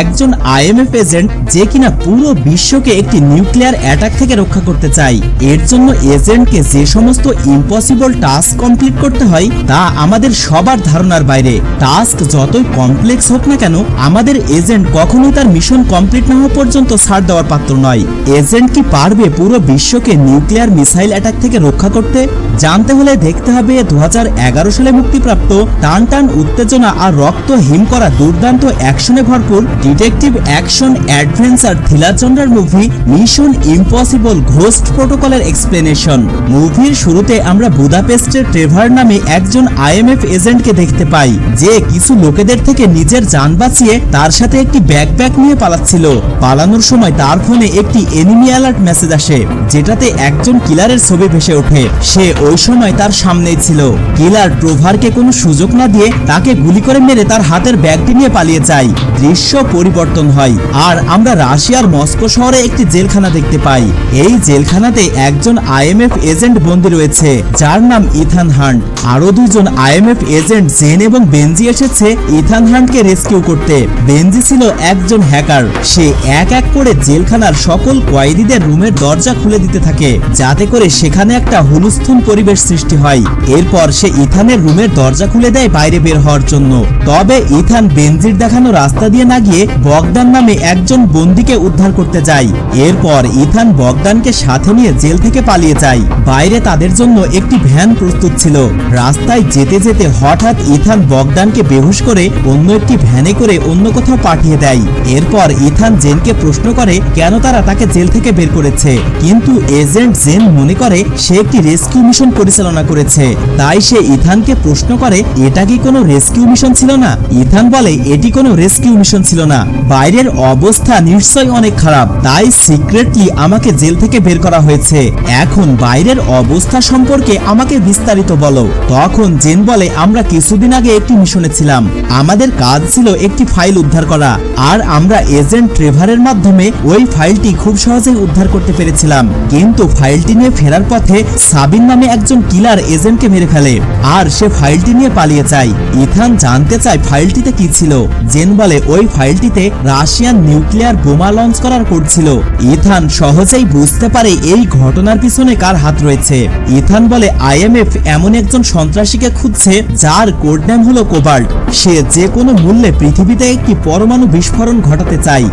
একজন IMF agent যে কিনা পুরো বিশ্বকে একটি নিউক্লিয়ার অ্যাটাক থেকে রক্ষা করতে চায়। এর জন্য এজেন্টকে যে সমস্ত ইম্পসিবল টাস্ক কমপ্লিট করতে হয়, তা আমাদের সবার ধারণার বাইরে। টাস্ক যতই কমপ্লেক্স হোক না কেন, আমাদের এজেন্ট কখনোই তার মিশন কমপ্লিট না হওয়া পর্যন্ত ছাড় দেওয়ার পাত্র নয়। এজেন্ট কি পারবে পুরো বিশ্বকে নিউক্লিয়ার মিসাইল অ্যাটাক থেকে রক্ষা করতে? জানতে হলে দেখতে হবে দু হাজার এগারো সালে মুক্তিপ্রাপ্ত টান টান উত্তেজনা আর রক্ত হিম করা দুর্দান্ত অ্যাকশনে ভরপুর ডিটেকটিভ অ্যাকশন অ্যাডভেঞ্চার থ্রিলার জনরার মুভি মিশন ইম্পসিবল ঘোস্ট প্রোটোকলের এক্সপ্লেনেশন। মুভির শুরুতে আমরা বুদাপেস্টের ট্রেভার নামে একজন আইএমএফ এজেন্টকে দেখতে পাই, যে কিছু লোকেদের থেকে নিজের যান বাঁচিয়ে তার সাথে একটি ব্যাকপ্যাক নিয়ে পালাচ্ছিল। পালানোর সময় তার ফোনে একটি এনিমি অ্যালার্ট মেসেজ আসে, যেটাতে একজন কিলারের ছবি ভেসে ওঠে। সে ওই সময় তার সামনেই ছিল। কিলার ট্রোভারকে কোনো সুযোগ না দিয়ে তাকে গুলি করে মেরে তার হাতের ব্যাগটি নিয়ে পালিয়ে যায়। দৃশ্য পরিবর্তন হয়। আর আমরা রাশিয়ার মস্কো শহরে একটি জেলখানা দেখতে পাই। এই জেলখানাতে একজন আইএমএফ এজেন্ট বন্দী রয়েছে, যার নাম ইথান হান্ট। আরও দুজন আইএমএফ এজেন্ট জেন এবং বেনজি এসেছে ইথান হান্টকে রেস্কিউ করতে। বেনজি ছিল একজন হ্যাকার। সে এক এক করে জেলখানার সকল কয়েদিদের রুমের দরজা খুলে দিতে থাকে, যাতে করে সেখানে একটা হুলুস্থুল পরিবেশ সৃষ্টি হয়। এরপর সে ইথানের রুমের দরজা খুলে দেয় বাইরে বের হওয়ার জন্য। তবে ইথান বেনজির দেখানো রাস্তা দিয়ে না বগদান নামে একজন বন্দিকে উদ্ধার করতে যায় এরপর ইথান বগদানকে সাথে নিয়ে জেল থেকে পালিয়ে যায়। বাইরে তাদের জন্য একটি ভ্যান প্রস্তুত ছিল। রাস্তায় যেতে যেতে হঠাৎ ইথান বগদানকে বেহুশ করে অন্য একটি ভ্যানে করে অন্য কোথাও পাঠিয়ে দেয়। এরপর ইথান জেনকে প্রশ্ন করে, কেন তারা তাকে জেল থেকে বের করেছে? কিন্তু এজেন্ট জেন মনে করে, সে একটি রেস্কিউ মিশন পরিচালনা করেছে। তাই সে ইথানকে প্রশ্ন করে, এটা কি কোনো রেস্কিউ মিশন ছিল না? ইথান বলে, এটি কোনো রেস্কিউ মিশন ছিল না। বাইরের অবস্থা নিশ্চয়ই অনেক খারাপ, তাই সিক্রেটলি আমাকে জেল থেকে বের করা হয়েছে। এখন বাইরের অবস্থা সম্পর্কে আমাকে বিস্তারিত বলো। তখন জেন বলে, আমরা কিছুদিন আগে একটি মিশনে ছিলাম। আমাদের কাজ ছিল একটি ফাইল উদ্ধার করা। আর আমরা এজেন্ট ট্রেভারের মাধ্যমে ওই ফাইলটি খুব সহজেই উদ্ধার করতে পেরেছিলাম। কিন্তু ফাইলটি নিয়ে ফেরার পথে সাবিন নামে একজন কিলার এজেন্টকে মেরে ফেলে। আর সে ফাইলটি নিয়ে পালিয়ে যায়। ইথান জানতে চায় ফাইলটিতে কি ছিল। জেন বলে, ওই ফাইলটিতে রাশিয়ান নিউক্লিয়ার বোমা লঞ্চ করার কোড ছিল। ইথান সহজেই বুঝতে পারে এই ঘটনার পিছনে কার হাত রয়েছে। ইথান বলে আইএমএফ এমন একজন সন্ত্রাসীকে খুঁজছে যার কোড নাম হলো কোবাল্ট। সে যে কোনো মূল্যে পৃথিবীতে একটি পরমাণু বিস্ফোরণ ঘটাতে চায়,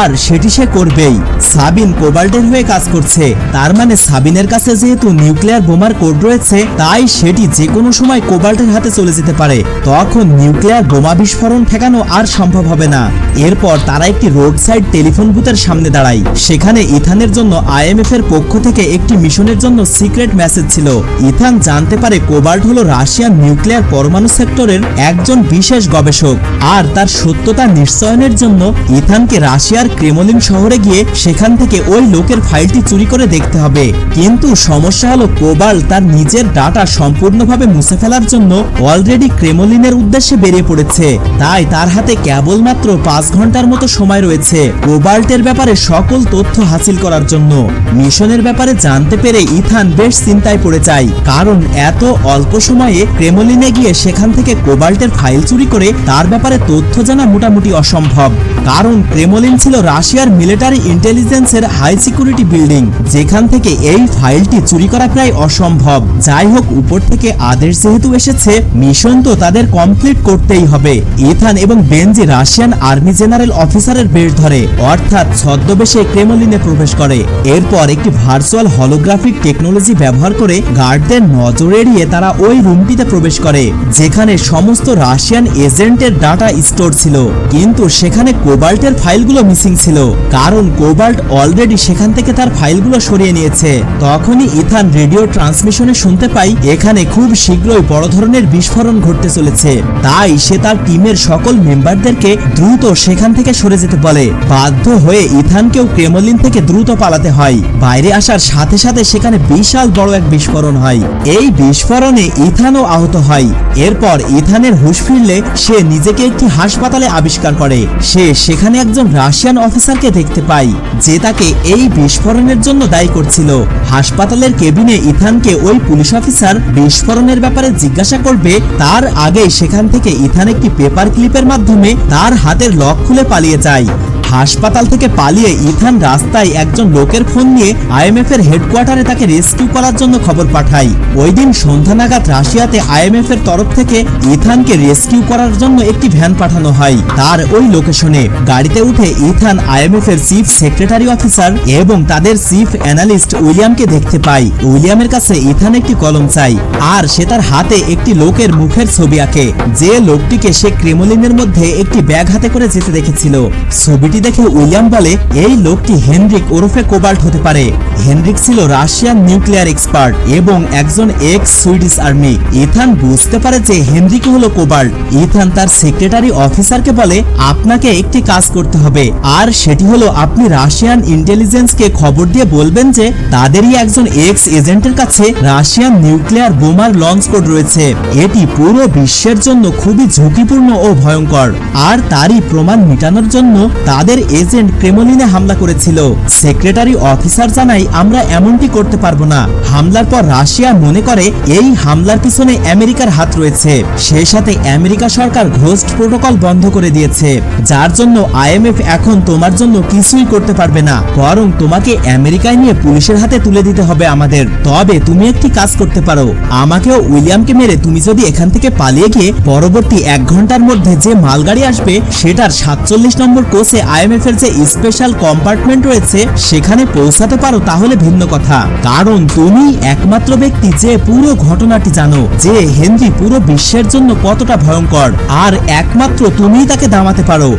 আর সেটি সে করবেই। সাবিন কোবাল্টের হয়ে কাজ করছে। তার মানে সাবিনের কাছে যেহেতু নিউক্লিয়ার বোমার কোড রয়েছে, তাই সেটি যে কোনো সময় কোবাল্টের হাতে চলে যেতে পারে। তখন নিউক্লিয়ার বোমা বিস্ফোরণ ঠেকানো আর সম্ভব হবে না। এরপর তারা একটি রোড সাইড টেলিফোন বুথের সামনে দাঁড়ায়। সেখানে ইথানের জন্য আইএমএফ এর পক্ষ থেকে একটি মিশনের জন্য সিক্রেট মেসেজ ছিল। ইথান জানতে পারে কোবাল্ট হলো রাশিয়ান নিউক্লিয়ার পরমাণু সেক্টরের একজন বিশেষ গবেষক। আর তার সত্যতা নিশ্চয়নের জন্য ইথানকে রাশিয়ার ক্রেমলিন শহরে গিয়ে সেখান থেকে ওই লোকের ফাইলটি চুরি করে দেখতে হবে। কিন্তু সমস্যা হলো কোবাল তার নিজের ডাটা সম্পূর্ণভাবে মুছে ফেলার জন্য অলরেডি ক্রেমলিনের উদ্দেশ্যে বেরিয়ে পড়েছে। তাই তার হাতে কেবলমাত্র পাঁচ ঘণ্টার মতো সময় রয়েছে। কোবাল্টের ব্যাপারে সকল তথ্য হাসিল করার জন্য। মিশনের ব্যাপারে জানতে পেরে ইথান বেশ চিন্তায় পড়ে যায়। কারণ এত অল্প সময়ে ক্রেমলিনে গিয়ে সেখান থেকে কোবাল্টের ফাইল চুরি করে তার ব্যাপারে তথ্য জানা মোটামুটি অসম্ভব। কারণ ক্রেমলিন ছিল রাশিয়ার মিলিটারি ইন্টেলিজেন্সের হাই সিকিউরিটি বিল্ডিং, যেখান থেকে এই ফাইলটি চুরি করা প্রায় অসম্ভব। যাই হোক, উপর থেকে আদেশ যেহেতু এসেছে, মিশন তো তাদের কমপ্লিট করতেই হবে। ইথান এবং বেনজি রাশিয়ান আর্মি জেনারেল অফিসারের বেশ ধরে, অর্থাৎ ছদ্মবেশে ক্রেমলিনে প্রবেশ করে। এরপর একটি ভার্চুয়াল হলোগ্রাফিক টেকনোলজি ব্যবহার করে গার্ডদের নজর এড়িয়ে তারা ওই রুমটিতে প্রবেশ করে, যেখানে সমস্ত রাশিয়ান এজেন্টের ডাটা স্টোর ছিল। কিন্তু সেখানে কোবাল্টের ফাইলগুলো মিসিং ছিল, কারণ কোবাল্ট অলরেডি সেখান থেকে তার ফাইলগুলো সরিয়ে নিয়েছে। তখনই ইথান রেডিও ট্রান্সমিশনে শুনতে পাই, এখানে খুব শীঘ্রই বড় ধরনের বিস্ফোরণ ঘটতে চলেছে। তাই সে তার টিমের সকল মেম্বারদেরকে দ্রুত সেখান থেকে সরে যেতে বলে। বাধ্য হয়ে ইথানকেও ক্রেমলিন থেকে দ্রুত পালাতে হয়। বাইরে আসার সাথে সাথে সেখানে বিশাল বড় এক বিস্ফোরণ হয়। এই বিস্ফোরণে ইথানও আহত হয়। এরপর ইথানের হুশ ফিরলে সে নিজেকে একটি হাসপাতালে আবিষ্কার করে। সে সেখানে একজন রাশিয়ান অফিসারকে দেখতে পায়, যে তাকে এই বিস্ফোরণের জন্য দায়ী করছিল। হাসপাতালের কেবিনে ইথানকে ওই পুলিশ অফিসার বিস্ফোরণের ব্যাপারে জিজ্ঞাসা করবে। তার আগে সেখান থেকে ইথান একটি পেপার ক্লিপের মাধ্যমে তার হাতের লক খুলে পালিয়ে যায় হাসপাতাল থেকে পালিয়ে ইথান রাস্তায় একজন লোকের ফোন নিয়ে আইএমএফ এর হেডকোয়ার্টারে তাকে রেস্কিউ করার জন্য খবর পাঠায়। ওই দিন সন্ধ্যা নাগাদ রাশিয়াতে আইএমএফ এর তরফ থেকে ইথানকে রেস্কিউ করার জন্য একটি ভ্যান পাঠানো হয়। তার ওই লোকেশনে গাড়িতে উঠে ইথান আইএমএফ এর চিফ সেক্রেটারি অফিসার এবং তাদের চিফ অ্যানালিস্ট উইলিয়ামকে দেখতে পায়। উইলিয়ামের কাছে ইথান একটি কলম চাই, আর সে তার হাতে একটি লোকের মুখের ছবি আঁকে। যে লোকটিকে সে ক্রেমলিনের মধ্যে একটি ব্যাগ হাতে করে যেতে দেখেছিল। ছবিটি দেখে উইলিয়াম বলে, এই লোকটি হেনরিক ওরফে কোবাল্ট হতে পারে। হেনরিক ছিল রাশিয়ান নিউক্লিয়ার এক্সপার্ট এবং একজন এক্স সুইডিশ আর্মি। ইথান বুঝতে পারে যে হেনরিক হলো কোবাল্ট। ইথান তার সেক্রেটারি অফিসারকে বলে, আপনাকে একটি কাজ করতে হবে। আর সেটি হলো আপনি রাশিয়ান ইন্টেলিজেন্সকে খবর দিয়ে বলবেন যে তাদেরই একজন এক্স এজেন্টের কাছে রাশিয়ান নিউক্লিয়ার বোমার লঞ্চ কোড রয়েছে। এটি পুরো বিশ্বের জন্য খুবই ঝুঁকিপূর্ণ ও ভয়ঙ্কর। আর তারই প্রমাণ মেটানোর জন্য তাদের এজেন্ট ক্রেমলিনে হামলা করেছিল। সেক্রেটারি অফিসার জানাই আমরা এমনটি করতে পারব না। হামলার পর রাশিয়া মনে করে, এই হামলার পিছনে আমেরিকার হাত রয়েছে। সেই সাথে আমেরিকা সরকার ঘোস্ট প্রোটোকল বন্ধ করে দিয়েছে। যার জন্য আইএমএফ এখন তোমার জন্য কিছুই করতে পারবে না, বরং তোমাকে আমেরিকায় নিয়ে পুলিশের হাতে তুলে দিতে হবে আমাদের। তবে তুমি একটি কাজ করতে পারো। আমাকেও উইলিয়ামকে মেরে তুমি যদি এখান থেকে পালিয়ে গিয়ে পরবর্তী এক ঘণ্টার মধ্যে যে মালগাড়ি আসবে, সেটার সাতচল্লিশ নম্বর কোচে আইএমএফ এর যে স্পেশাল কম্পার্টমেন্ট রয়েছে, সেখানে পৌঁছাতে পারো তাহলে ভিন্ন কথা। কারণ তুমি একমাত্র ব্যক্তি যে পুরো ঘটনাটি জানো, যে হেনরি পুরো বিশ্বের জন্য কতটা ভয়ঙ্কর, আর একমাত্র তুমিই তাকে দামাতে পারো।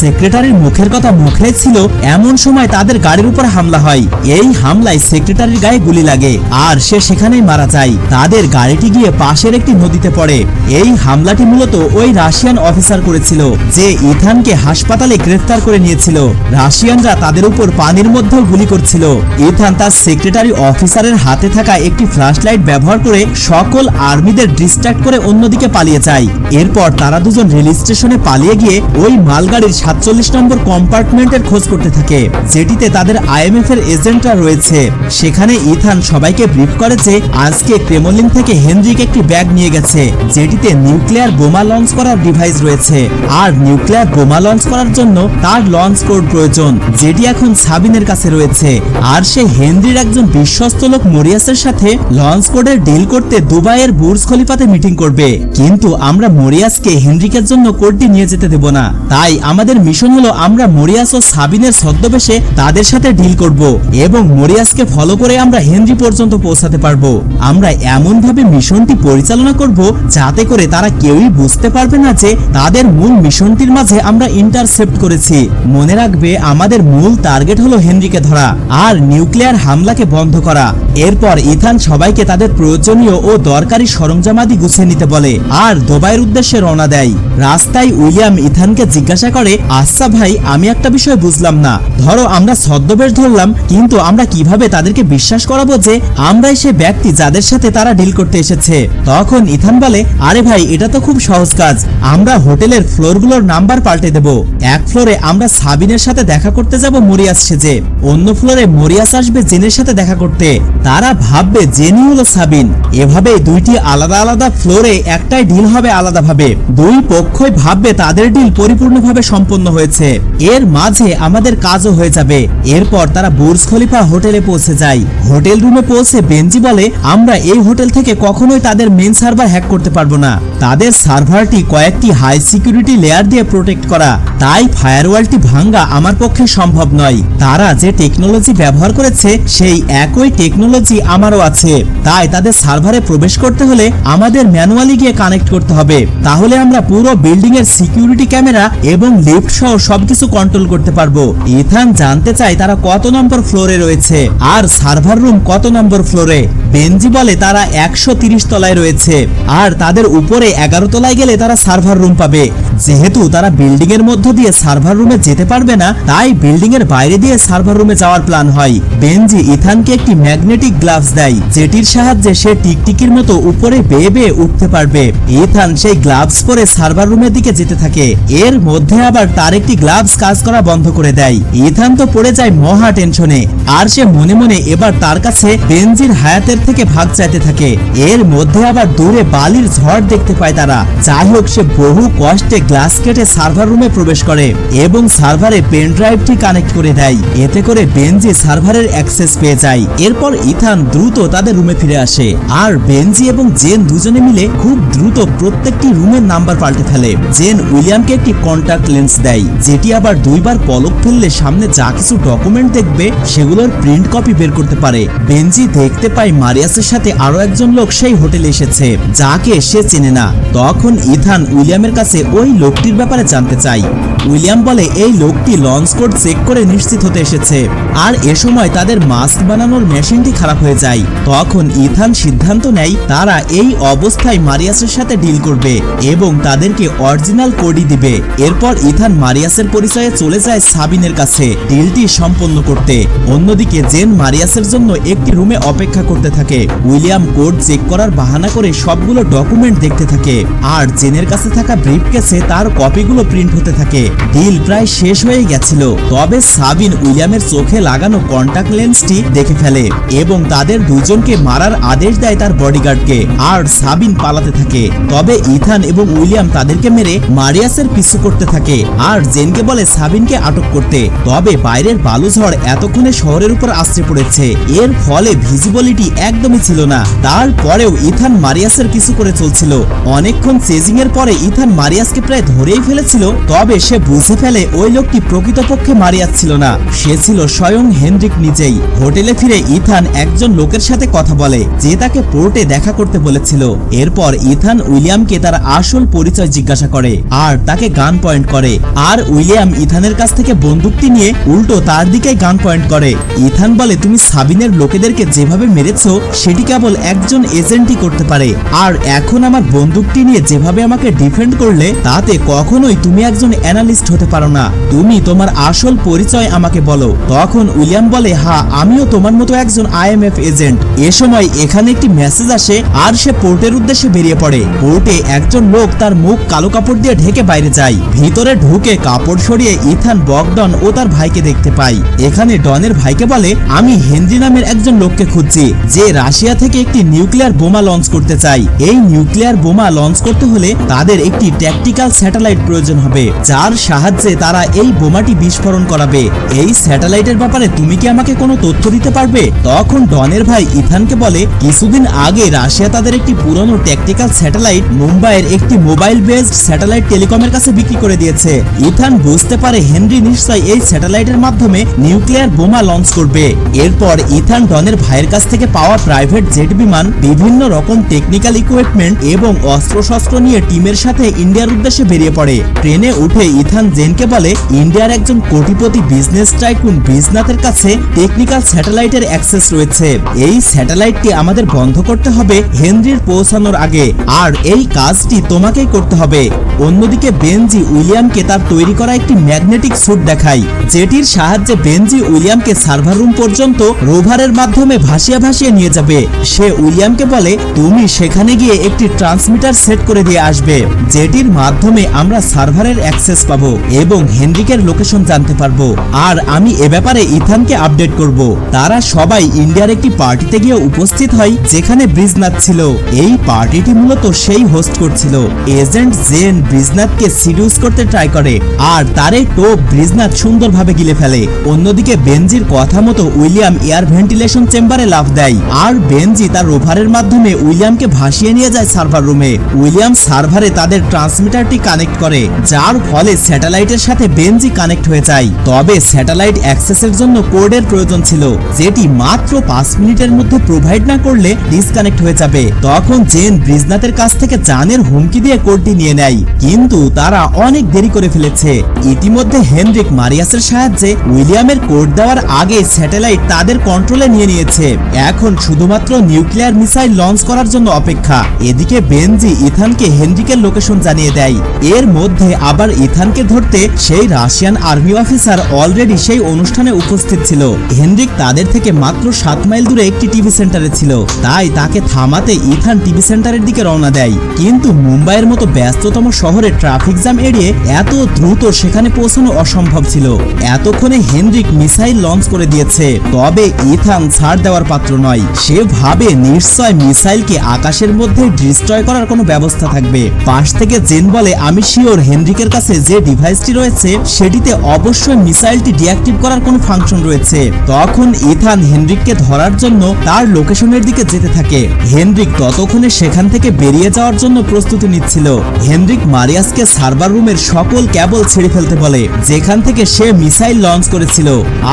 সেক্রেটারির মুখের কথা মুখে ছিল, এমন সময় তাদের গাড়ির উপর হামলা হয়। এই হামলায় সেক্রেটারির গায়ে গুলি লাগে, আর সে সেখানেই মারা যায়। তাদের গাড়িটি গিয়ে পাশের একটি নদীতে পড়ে। এই হামলাটি মূলত ওই রাশিয়ান অফিসার করেছিল, যে ইথানকে হাসপাতালে গ্রেফতার করে নিয়েছিল রাশিয়ানরা তাদের উপর পানির মধ্যেও গুলি করছিল। ইথান তার সেক্রেটারি অফিসারের হাতে থাকা একটি ফ্ল্যাশলাইট ব্যবহার করে সকল আর্মিদের ডিস্ট্রাক্ট করে অন্যদিকে পালিয়ে যায়। এরপর তারা দুজন রেল স্টেশনে পালিয়ে গিয়ে ওই মালগাড়ির সাতচল্লিশ নম্বর কম্পার্টমেন্টের খোঁজ করতে থাকে, যেটিতে তাদের আইএমএফ এর এজেন্টরা রয়েছে। সেখানে ইথান সবাইকে ব্রিফ করে যে, আজকে ক্রেমলিন থেকে হেনরিক একটি ব্যাগ নিয়ে গেছে, যেটিতে নিউক্লিয়ার বোমা লঞ্চ করার ডিভাইস রয়েছে। আর নিউক্লিয়ার বোমা লঞ্চ করার জন্য তার লঞ্চ কোড প্রয়োজন, যেটি এখন সাবিনের কাছে রয়েছে। আর সে হেনরির একজন বিশ্বস্ত লোক মরিয়াসের সাথে লঞ্চ কোডের ডিল করতে দুবাইয়ের বুর্জ খলিফাতে মিটিং করবে। কিন্তু আমরা মরিয়াসকে হেনরিকের জন্য কোডটি নিয়ে যেতে দেব না। তাই আমাদের মিশন হলো আমরা মরিয়াস ও সাবিনের ছদ্মবেশে তাদের সাথে ডিল করব এবং মরিয়াসকে ফলো করে আমরা হেনরি পর্যন্ত পৌঁছাতে পারব। আমরা এমন ভাবে মিশনটি পরিচালনা করব যাতে করে তারা কেউই বুঝতে পারবে না যে তাদের মূল মিশনটির মাঝে আমরা ইন্টারসেপ্ট করেছি। মনে রাখবে, আমাদের মূল টার্গেট হলো হেনরিকে ধরা আর নিউক্লিয়ার হামলাকে বন্ধ করা। এরপর ইথান সবাইকে তাদের প্রয়োজনীয় ও দরকারি সরঞ্জামাদি গুছিয়ে নিতে বলে আর দুবাইয়ের উদ্দেশ্যে রওনা দেয়। রাস্তায় উইলিয়াম ইথানকে জিজ্ঞাসা করে আচ্ছা ভাই, আমি একটা বিষয় বুঝলাম না। ধরো, আমরা ছদ্মবেশ ধরলাম, কিন্তু আমরা কীভাবে তাদেরকে বিশ্বাস করাবো যে আমরাই সে ব্যক্তি যাদের সাথে তারা ডিল করতে এসেছে? তখন ইথান বলে, আরে ভাই, এটা তো খুব সহজ কাজ। আমরা হোটেলের ফ্লোরগুলোর নাম্বার পাল্টে দেব। এক ফ্লোরে আমরা সাবিনের সাথে দেখা করতে যাব মরিয়াস সেজে। অন্য ফ্লোরে মরিয়াস আসবে জেনের সাথে দেখা করতে। তারা ভাববে জেনি হলো সাবিন। এভাবে দুইটি আলাদা আলাদা ফ্লোরে একটাই ডিল হবে আলাদাভাবে। দুই পক্ষই ভাববে তাদের ডিল পরিপূর্ণভাবে সম্পন্ন হয়েছে। এর মাঝে আমাদের কাজও হয়ে যাবে। এরপর তারা বুর্জ খলিফা হোটেলে পৌঁছে যায়। হোটেল রুমে পৌঁছে বেঞ্জি বলে, আমরা এই হোটেল থেকে কখনোই তাদের মেন সার্ভার হ্যাক করতে পারব না। তাদের সার্ভারটি কয়েকটি হাই সিকিউরিটি লেয়ার দিয়ে প্রোটেক্ট করা। তাই ফায়ারওয়ালটি ভাঙ্গা আমার পক্ষে সম্ভব নয়। তারা যে টেকনোলজি ব্যবহার করেছে, সেই একই টেকনোলজি আমারও আছে। তাই তাদের সার্ভারে প্রবেশ করতে হলে আমাদের ম্যানুয়ালি গিয়ে কানেক্ট করতে হবে। তাহলে আমরা পুরো বিল্ডিং এর সিকিউরিটি ক্যামেরা এবং লিফট সহ সবকিছু কন্ট্রোল করতে পারব। ইথান জানতে চায় তারা কত নম্বর ফ্লোরে রয়েছে, আর সার্ভার রুম কত নম্বর ফ্লোরে বেঞ্জি বলে তারা একশো তলায় রয়েছে, আর তাদের উপরে এগারো তলায় গেলে তারা সার্ভার রুম পাবে। যেহেতু তারা বিল্ডিং এর মধ্য দিয়ে সার্ভার রুমে যেতে পারবে না, তাই বিল্ডিং এর বাইরে দিয়ে সার্ভার রুমে যাওয়ার প্ল্যান হয়। বেনজি ইথানকে একটি ম্যাগনেটিক গ্লাভস দেয়, যেটির সাহায্যে সে টিকটিকির মতো উপরে বেয়ে বেয়ে উঠতে পারবে। ইথান সেই গ্লাভস পরে সার্ভার রুমের দিকে যেতে থাকে। এর মধ্যে আবার তার একটি গ্লাভস কাজ করা বন্ধ করে দেয়। ইথান তো পড়ে যায় মহা টেনশনে আর সে মনে মনে এবার তার কাছে বেনজির হায়াতের থেকে ভাগ চাইতে থাকে। এর মধ্যে আবার দূরে বালির ঝড় দেখতে পায় তারা। যাই হোক, সে বহু কষ্টে গ্লাস কেটে সার্ভার রুমে প্রবেশ করে এবং সার্ভারে পেন ড্রাইভটি কানেক্ট করে দেয়। এতে করে বেনজি সার্ভারের অ্যাক্সেস পেয়ে যায়। এরপর ইথান দ্রুত তাদের রুমে ফিরে আসে। আর বেনজি এবং জেন দুজনে মিলে খুব দ্রুত প্রত্যেকটি রুমের নাম্বার পাল্টে ফেলে। জেন উইলিয়ামকে একটি কন্টাক্ট লেন্স দেয়, যেটি আবার দুইবার পলক ফেললে সামনে যা কিছু ডকুমেন্ট দেখবে সেগুলোর প্রিন্ট কপি বের করতে পারে। বেনজি দেখতে পায় মারিয়াসের সাথে আরও একজন লোক সেই হোটেলে এসেছে, যাকে সে চেনে না। তখন ইথান উইলিয়ামের কাছে ওই লোকটির ব্যাপারে জানতে চায় উইলিয়াম বলে, এই লোকটি লঞ্চ কোড চেক করে নিশ্চিত হতে এসেছে। আর এ সময় তাদের মাস্ক বানানোর মেশিনটি খারাপ হয়ে যায়। তখন ইথান সিদ্ধান্ত নেয়, তারা এই অবস্থায় মারিয়াসের সাথে ডিল করবে এবং তাদেরকে অরিজিনাল কোডই দিবে। এরপর ইথান মারিয়াসের পরিচয়ে চলে যায় সাবিনের কাছে ডিলটি সম্পন্ন করতে। অন্যদিকে জেন মারিয়াসের জন্য একটি রুমে অপেক্ষা করতে থাকে। উইলিয়াম কোড চেক করার বাহানা করে সবগুলো ডকুমেন্ট দেখতে থাকে। আর জেনের কাছে থাকা ব্রিফকেসে তার কপিগুলো প্রিন্ট হতে থাকে। ডিল প্রায় শেষ হয়ে গেছিল। তবে সাবিন উইলিয়ামের চোখে লাগানো কন্টাক্ট লেন্সটি দেখে ফেলে এবং তাদের দুজনকে মারার আদেশ দেয় তার বডিগার্ডকে আর সাবিন পালাতে থাকে। তবে ইথান এবং উইলিয়াম তাদেরকে মেরে মারিয়াসের পিছু করতে থাকে। আর জেনকে বলে সাবিনকে আটক করতে। তবে বাইরের বালুঝড় এতক্ষণে শহরের উপর আশ্রে পড়েছে। এর ফলে ভিজিবিলিটি একদমই ছিল না। তারপরেও ইথান মারিয়াসের পিছু করে চলছিল। অনেকক্ষণ চেজিং এর পরে ইথান মারিয়াসকে প্রায় ধরেই ফেলেছিল, তবে সে বুঝে ফেলে ওই লোকটি প্রকৃতপক্ষে মারিয়াস ছিল না। সে ছিল স্বয়ং হেনরিক নিজেই। হোটেলে ফিরে ইথান একজন লোকের সাথে কথা বলে, যে তাকে পোর্টে দেখা করতে বলেছিল। এরপর ইথান উইলিয়ামকে তার আসল পরিচয় জিজ্ঞাসা করে, আর তাকে গান পয়েন্ট করে। আর উইলিয়াম ইথানের কাছ থেকে বন্দুকটি নিয়ে উল্টো তার দিকে গান পয়েন্ট করে। ইথান বলে, তুমি সাবিনের লোকেদেরকে যেভাবে মেরেছো, সেটি কেবল একজন এজেন্টই করতে পারে। আর এখন আমার বন্দুকটি নিয়ে যেভাবে আমাকে ডিফেন্ড করলে তাতে কখনোই তুমি একজন অ্যানালিস্ট হতে পারো না। তুমি তোমার আসল পরিচয় আমাকে বলো। তখন উইলিয়াম বলে হ্যাঁ আমিও তোমার মতো একজন আইএমএফ এজেন্ট। এ সময় এখানে একটি মেসেজ আসে আর সে পোর্টের উদ্দেশ্যে বেরিয়ে পড়ে। পোর্টে একজন লোক তার মুখ কালো কাপড় দিয়ে ঢেকে বাইরে যায়। ভিতরে ঢুকে কাপড় সরিয়ে ইথান বকডন ও তার ভাইকে দেখতে পাই। এখানে ডনের ভাইকে বলে, আমি হেনরি নামের একজন লোককে খুঁজছি, যে রাশিয়া থেকে একটি নিউক্লিয়ার বোমা লঞ্চ করতে চাই এই নিউক্লিয়ার বোমা লঞ্চ করতে হলে তাদের একটি ট্যাকটিক্যাল স্যাটেলাইট প্রয়োজন হবে, যার সাহায্যে তারা এই বোমাটি বিস্ফোরণ করাবে। এই স্যাটেলাইটের ব্যাপারে তুমি কি আমাকে কোনো তথ্য দিতে পারবে? তখন ডনের ভাই ইথানকে বলে, কিছুদিন আগে রাশিয়া তাদের একটি পুরনো ট্যাকটিক্যাল স্যাটেলাইট মুম্বাইয়ের একটি মোবাইল বেসড স্যাটেলাইট টেলিকমের কাছে বিক্রি করে দিয়েছে। ইথান বুঝতে পারে হেনরি নিশ্চয় এই স্যাটেলাইটের মাধ্যমে নিউক্লিয়ার বোমা লঞ্চ করবে। এরপর ইথান ডনের ভাইয়ের কাছ থেকে পাওয়া প্রাইভেট জেট বিমান, বিভিন্ন রকম টেকনিক্যাল ইকুইপমেন্ট এবং অস্ত্রশস্ত্র নিয়ে টিমের সাথে ইন্ডিয়ার উদ্দেশ্যে বেরিয়ে পড়ে। ট্রেনে উঠে ইথান জেনকে বলে, ইন্ডিয়ার একজন কোটিপতি বিজনেস টাইকুন বিজনাথের কাছে টেকনিক্যাল স্যাটেলাইটের অ্যাক্সেস রয়েছে। এই স্যাটেলাইটটি আমাদের বন্ধ করতে হবে হেনরির পৌঁছানোর আগে। আর এই কাজটি তোমাকেই করতে হবে। অন্যদিকে বেনজি উইলিয়ামকে তার তৈরি করা একটি ম্যাগনেটিক স্যুট দেখায় যেটির সাহায্যে বেনজি উইলিয়ামকে সার্ভার রুম পর্যন্ত রোভারের মাধ্যমে ভাসিয়ে ভাসিয়ে নিয়ে যাবে। সে উইলিয়ামকে বলে, তুমি সেখানে গিয়ে একটি ট্রান্সমিটার সেট করে দিয়ে আসবে, যেটির মাধ্যমে আমরা সার্ভারের অ্যাক্সেস পাবো এবং হেনরিকের লোকেশন জানতে পারব। আর আমি এ ব্যাপারে ইথানকে আপডেট করব। তারা সবাই ইন্ডিয়ার একটি পার্টিতে গিয়ে উপস্থিত হয়, যেখানে ব্রিজনাথ ছিল। এই পার্টিটি মূলত সেই হোস্ট করছিল। এজেন্ট জেন ব্রিজনাথকে সিডিউস করতে ট্রাই করে, আর তারে টোপ ব্রিজনাথ সুন্দরভাবে গিলে ফেলে। অন্যদিকে বেনজির কথা মতো উইলিয়াম এয়ার ভেন্টিলেশন চেম্বারে লাফ দেয়, আর বেনজি তার রোভারের মাধ্যমে উইলিয়ামকে ভাসিয়ে নিয়ে যায় সার্ভার রুমে। উইলিয়াম সার্ভারে তাদের ট্রান্সমিটারটি কানেক্ট করে, যার ফলে স্যাটেলাইটের সাথে বেনজি কানেক্ট হয়ে যায়। তবে স্যাটেলাইট অ্যাক্সেসের জন্য কোডের প্রয়োজন ছিল, যেটি মাত্র পাঁচ মিনিটের মধ্যে প্রোভাইড না করলে ডিসকানেক্ট হয়ে যাবে। তখন জেন ব্রিজনাথের কাছ থেকে জানের হুমকি দিয়ে কোডটি নিয়ে নেয়। কিন্তু তারা অনেক দেরি করে ফেলেছে। ইতিমধ্যে হেনরিক মারিয়াসের সাহায্যে উইলিয়ামের কোড দেওয়ার আগে স্যাটেলাইট তাদের কন্ট্রোলে নিয়ে নিয়েছে। এখন শুধুমাত্র নিউক্লিয়ার মিসাইল লঞ্চ করার জন্য অপেক্ষা। এদিকে বেনজি ইথানকে হেনরিকের লোকেশন জানিয়ে দেয়। এর মধ্যে আবার ইথানকে ধরতে সেই রাশিয়ান আর্মি অফিসার অলরেডি সেই অনুষ্ঠানে উপস্থিত ছিল। হেনরিক তাদের থেকে মাত্র সাত মাইল দূরে একটি টিভি সেন্টারে ছিল। তাই তাকে থামাতে ইথান টিভি সেন্টারের দিকে রওনা দেয়। কিন্তু মুম্বাইয়ের মতো ব্যস্ততম শহরে ট্রাফিক জ্যাম এড়িয়ে এত দ্রুত সেখানে পৌঁছানো অসম্ভব ছিল। এতক্ষণে হেনরিক মিসাইল লঞ্চ করে দিয়েছে। তবে ইথান ছাড় দেওয়ার পাত্র নয়। সে ভাবে নিশ্চয় মিসাইলকে আকাশের মধ্যে ডিস্ট্রয় করার কোনো ব্যবস্থা থাকবে। পাশ থেকে জেন বলে আমি শিওর হেনরিকের কাছে যে ডিভাইসটি রয়েছে, সেটিতে অবশ্যই মিসাইলটি ডিঅ্যাক্টিভ করার কোনো ফাংশন রয়েছে। তখন ইথান হেনরিককে ধরার জন্য তার লোকেশনের দিকে যেতে থাকে। হেনরিক ততক্ষণে সেখান থেকে বেরিয়ে যাওয়ার জন্য প্রস্তুতি নিচ্ছিল। হেনরিক মারিয়াসকে সার্ভার রুমের সকল ক্যাবল ছেড়ে ফেলতে বলে, যেখান থেকে সে মিসাইল লঞ্চ করেছিল,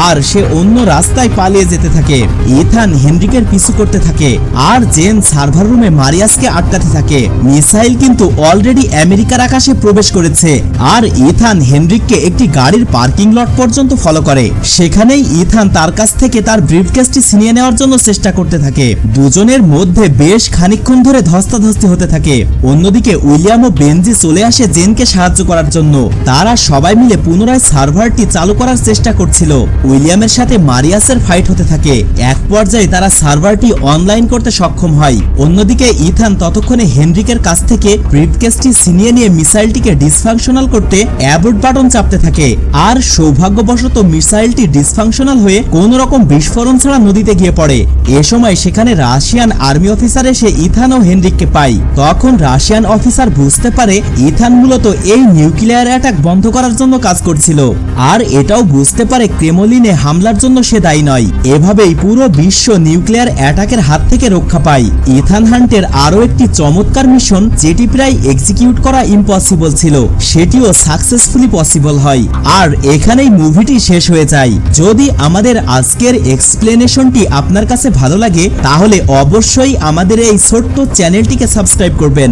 আর সে অন্য রাস্তায় পালিয়ে যেতে থাকে। ইথান হেনরিকের পিছু করতে থাকে, আর জেন সার্ভার রুমে মারিয়াসকে আটকাতে থাকে। মিসাইল কিন্তু অলরেডি আমেরিকার আকাশে প্রবেশ করেছে আর ইথান হেনরিককে একটি গাড়ির পার্কিং লট পর্যন্ত ফলো করে। সেখানেই ইথান তার কাছ থেকে তার ব্রিফকেসটি ছিনিয়ে নেওয়ার জন্য চেষ্টা করতে থাকে। দুজনের মধ্যে বেশ খানিকক্ষণ ধরে ধস্তাধস্তি হতে থাকে। অন্যদিকে উইলিয়াম ও বেনজি চলে আসে জেনকে সাহায্য করার জন্য। তারা সবাই মিলে পুনরায় সার্ভারটি চালু করার চেষ্টা করছিল। উইলিয়ামের সাথে মারিয়াসের ফাইট হতে থাকে। এক পর্যায়ে তারা সার্ভারটি অনলাইন করতে সক্ষম হয়। অন্যদিকে ইথান ততক্ষণে হেনরিকের কাছ থেকে ব্রিফকেসটি ছিনিয়ে নিয়ে মিসাইলটিকে ডিসফাংশনাল করতে অ্যাবোর্ড বাটন চাপতে থাকে। আর সৌভাগ্যবশত মিসাইলটি ডিসফাংশনাল হয়ে কোন রকম বিস্ফোরণ ছাড়া নদীতে গিয়ে পড়ে। এ সময় সেখানে রাশিয়ান আর্মি অফিসার এসে ইথান ও হেনরিককে পায়। তখন রাশিয়ান অফিসার বুঝতে পারে ইথান মূলত এই নিউক্লিয়ার অ্যাটাক বন্ধ করার জন্য কাজ করছিল। আর এটাও বুঝতে পারে ক্রেমলিনে হামলার জন্য সে দায়ী নয়। এভাবেই পুরো বিশ্ব নিউক্লিয়ার অ্যাটাকের হাত থেকে রক্ষা পায়। ইথান হান্টের আরও একটি চমৎকার মিশন, যেটি প্রায় এক্সিকিউট করা ইম্পসিবল ছিল, সেটিও সাকসেসফুলি পসিবল হয়। আর এখানেই মুভিটি শেষ হয়ে যায়। যদি আমাদের আজকের এক্সপ্লেনেশনটি আপনার কাছে ভালো লাগে, তাহলে অবশ্যই আমাদের এই ছোট্ট চ্যানেলটিকে সাবস্ক্রাইব করবেন।